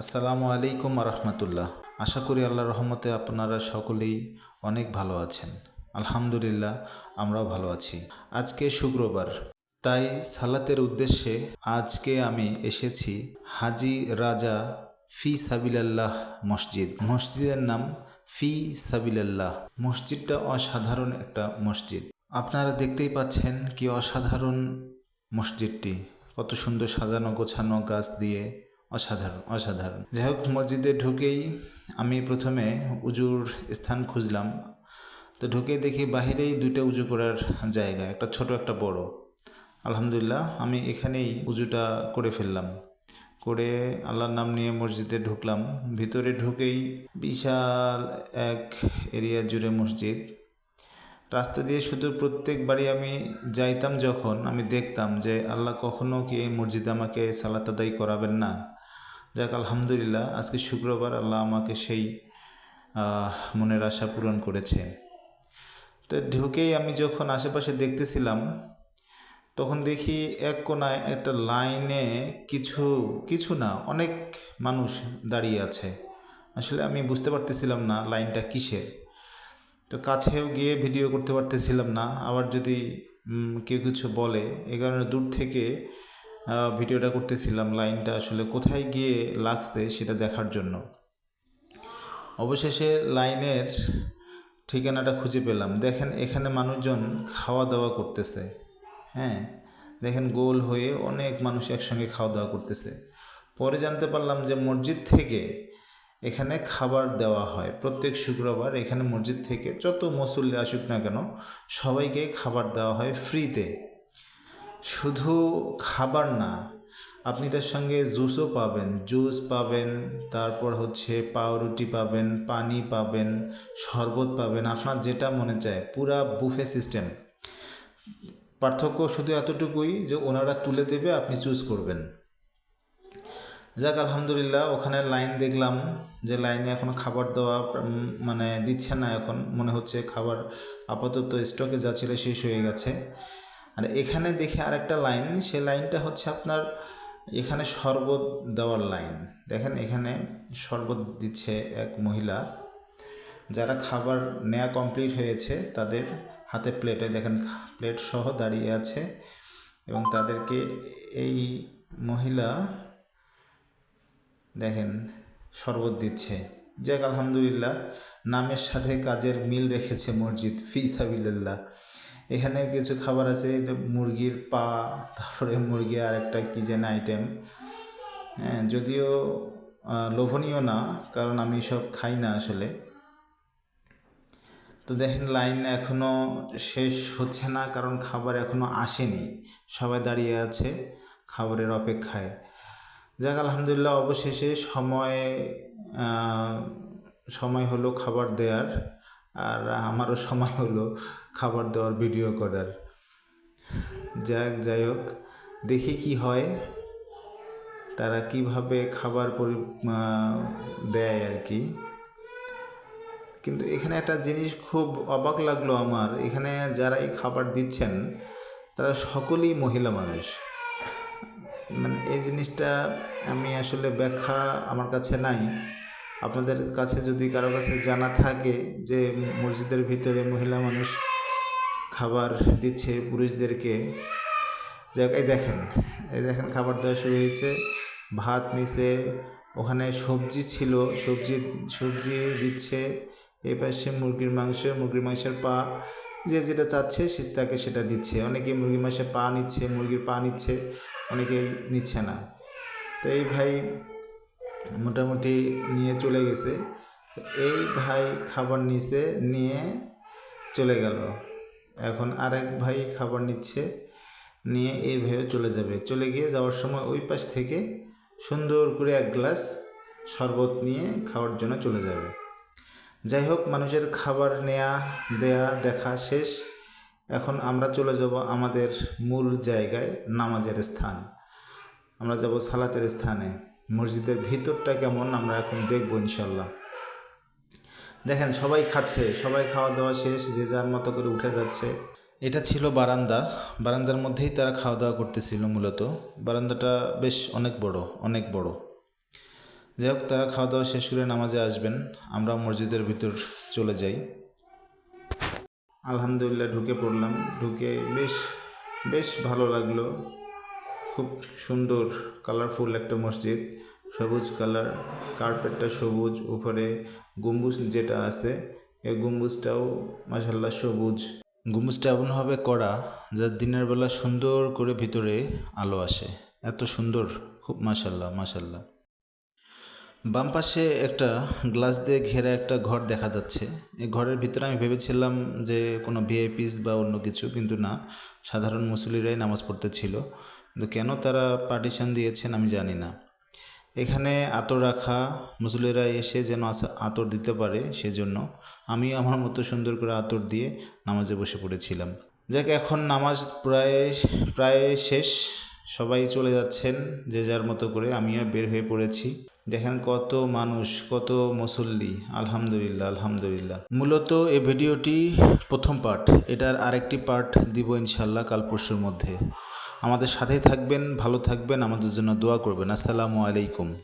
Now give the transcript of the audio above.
আসসালামু আলাইকুম রহমতুল্লাহ আশা করি আল্লাহ রহমতে আপনারা সকলেই অনেক ভালো আছেন। আলহামদুলিল্লাহ, আমরাও ভালো আছি। আজকে শুক্রবার, তাই সালাতের উদ্দেশ্যে আজকে আমি এসেছি হাজি রাজা ফি সাবিলাল্লাহ মসজিদ। মসজিদের নাম ফি সাবিলাল্লাহ। মসজিদটা অসাধারণ একটা মসজিদ। আপনারা দেখতেই পাচ্ছেন কি অসাধারণ মসজিদটি। কত সুন্দর সাজানো গোছানো গাছ দিয়ে অসাধারণ অসাধারণ। যাই হোক মসজিদে ঢুকেই আমি প্রথমে উজুর স্থান খুঁজলাম। তো ঢুকে দেখি বাহিরেই দুইটা উজু করার জায়গা, একটা ছোট, একটা বড়। আলহামদুলিল্লাহ, আমি এখানেই উজুটা করে ফেললাম। করে আল্লাহর নাম নিয়ে মসজিদে ঢুকলাম। ভিতরে ঢুকেই বিশাল এক এরিয়া জুড়ে মসজিদ। রাস্তা দিয়ে শুধু প্রত্যেকবারই আমি যাইতাম যখন আমি দেখতাম যে আল্লাহ কখনও কি এই মসজিদে আমাকে সালাত আদায় করাবেন না। যাক, আলহামদুলিল্লাহ, আজকে শুক্রবার আল্লাহ আমাকে সেই মনের আশা পূরণ করেছে। তো ঢুকেই আমি যখন আশেপাশে দেখতেছিলাম, তখন দেখি এক কোনায় একটা লাইনে কিছু কিছু না, অনেক মানুষ দাঁড়িয়ে আছে। আসলে আমি বুঝতে পারতেছিলাম না লাইনটা কিসের। তো কাছেও গিয়ে ভিডিও করতে পারতেছিলাম না, আবার যদি কেউ কিছু বলে, এ কারণে দূর থেকে ভিডিওটা করতেছিলাম লাইনটা আসলে কোথায় গিয়ে লাগছে সেটা দেখার জন্য। অবশেষে লাইনের ঠিকানাটা খুঁজে পেলাম। দেখেন এখানে মানুষজন খাওয়া দাওয়া করতেছে। হ্যাঁ দেখেন গোল হয়ে অনেক মানুষ একসঙ্গে খাওয়া দাওয়া করতেছে। পরে জানতে পারলাম যে মসজিদ থেকে এখানে খাবার দেওয়া হয়। প্রত্যেক শুক্রবার এখানে মসজিদ থেকে যত মুসল্লি আসুক না কেন, সবাইকে খাবার দেওয়া হয় ফ্রিতে। শুধু খাবার না, আপনি তার সঙ্গে জুসও পাবেন, জুস পাবেন, তারপর হচ্ছে পাউরুটি পাবেন, পানি পাবেন, শরবত পাবেন, আপনার যেটা মনে চায়, পুরা বুফে সিস্টেম। পার্থক্য শুধু এতটুকুই যে ওনারা তুলে দেবে, আপনি চুজ করবেন। যাক, আলহামদুলিল্লাহ, ওখানে লাইন দেখলাম যে লাইনে এখনও খাবার দেওয়া মানে দিচ্ছে না এখন। মনে হচ্ছে খাবার আপাতত স্টকে যা ছিল শেষ হয়ে গেছে। আর এখানে দেখে আরেকটা লাইন সে লাইনটা হচ্ছে আপনার এখানে শরবত দেওয়ার লাইন। দেখেন এখানে শরবত দিচ্ছে এক মহিলা, যারা খাবার নেওয়া কমপ্লিট হয়েছে তাদের হাতে প্লেটে, দেখেন প্লেট সহ দাঁড়িয়ে আছে এবং তাদেরকে এই মহিলা, দেখেন শরবত দিচ্ছে। যাক, আলহামদুলিল্লাহ, নামের সাথে কাজের মিল রেখেছে মসজিদ, ফি সাবিল্লাহ এখানে কিছু খাবার আছে মুরগির পা, তারপরে মুরগি আর একটা কী যেন আইটেম হ্যাঁ যদিও লোভনীয় না, কারণ আমি সব খাই না আসলে। তো দেখেন লাইন এখনও শেষ হচ্ছে না, কারণ খাবার এখনও আসেনি। সবাই দাঁড়িয়ে আছে খাবারের অপেক্ষায়। যাক, আলহামদুলিল্লাহ, অবশেষে সময় সময় হলো খাবার দেওয়ার আর আমারও সময় হলো খাবার দেওয়ার ভিডিও করার। যাক, যাই হোক, দেখি কি হয়। তারা কীভাবে খাবার পরি দেয় আর কি। কিন্তু এখানে একটা জিনিস খুব অবাক লাগল আমার। এখানে যারা এই খাবার দিচ্ছেন, তারা সকলেই মহিলা মানুষ। মানে এই জিনিসটা আমি আসলে ব্যাখ্যা আমার কাছে নাই। আপনাদের কাছে যদি কারও কাছে জানা থাকে যে মসজিদের ভিতরে মহিলা মানুষ খাবার দিচ্ছে পুরুষদেরকে, যাক, এই দেখেন এই দেখেন খাবার দেওয়া শুরু হয়েছে, ভাত নিচে ওখানে সবজি ছিল, সবজি সবজি দিচ্ছে, এই পাশে মুরগির মাংস, মুরগির মাংসের পা, যে যেটা চাচ্ছে সে তাকে সেটা দিচ্ছে। অনেকে মুরগির মাংসের পা নিচ্ছে, মুরগির পা নিচ্ছে, অনেকে নিচ্ছে না। তো এই ভাই মোটামুটি নিয়ে চলে গেছে। এই ভাই খাবার নিছে, নিয়ে চলে গেল। এখন আরেক ভাই খাবার নিচ্ছে, নিয়ে এই ভাইও চলে যাবে। চলে গিয়ে যাওয়ার সময় ওই পাশ থেকে সুন্দর করে এক গ্লাস শরবত নিয়ে খাওয়ার জন্য চলে যাবে। যাই হোক, মানুষের খাবার নেয়া, দেয়া, দেখা শেষ। এখন আমরা চলে যাব আমাদের মূল জায়গায়, নামাজের স্থান। আমরা যাব সালাতের স্থানে। মসজিদের ভিতরটা কেমন আমরা এখন দেখব ইনশাল্লাহ। দেখেন, সবাই খাচ্ছে, সবাই খাওয়া দাওয়া শেষ, যে যার মতো করে উঠে যাচ্ছে। এটা ছিল বারান্দা। বারান্দার মধ্যেই তারা খাওয়া দাওয়া করতেছিল মূলত। বারান্দাটা বেশ অনেক বড় অনেক বড়। যাই হোক, তারা খাওয়া দাওয়া শেষ করে নামাজে আসবেন। আমরা মসজিদের ভিতর চলে যাই। আলহামদুলিল্লাহ ঢুকে পড়লাম। ঢুকে বেশ বেশ ভালো লাগল। খুব সুন্দর কালারফুল একটা মসজিদ। সবুজ কালার কার্পেটটা সবুজ, উপরে গম্বুজ যেটা আছে, এই গম্বুজটাও মাসাল্লাহ সবুজ। গম্বুজটা এমনভাবে করা যা দিনের বেলা সুন্দর করে ভিতরে আলো আসে। এত সুন্দর, খুব মাসাল্লাহ মাসাল্লাহ বাম পাশে একটা গ্লাস দিয়ে ঘেরা একটা ঘর দেখা যাচ্ছে। এই ঘরের ভিতরে আমি ভেবেছিলাম যে কোনো ভিআইপিস বা অন্য কিছু, কিন্তু না। সাধারণ মুসলিরাই নামাজ পড়তে ছিল। কিন্তু কেন তারা পার্টিশন দিয়েছেন আমি জানি না। এখানে আতর রাখা মুসলিরা এসে যেন আতর দিতে পারে সেজন্য আমি আমার মতো সুন্দর করে আতর দিয়ে নামাজে বসে পড়েছিলাম। যাক, এখন নামাজ প্রায় প্রায় শেষ। সবাই চলে যাচ্ছেন যে যার মতো করে। আমিও বের হয়ে পড়েছি। দেখেন কত মানুষ, কত মুসল্লি। আলহামদুলিল্লাহ আলহামদুলিল্লাহ। মূলত এই ভিডিওটি প্রথম পার্ট। এটার আরেকটি পার্ট দিব ইনশাল্লাহ কাল পরশুর মধ্যে। আমাদের সাথেই থাকবেন, ভালো থাকবেন, আমাদের জন্য দোয়া করবেন। আসসালামু আলাইকুম।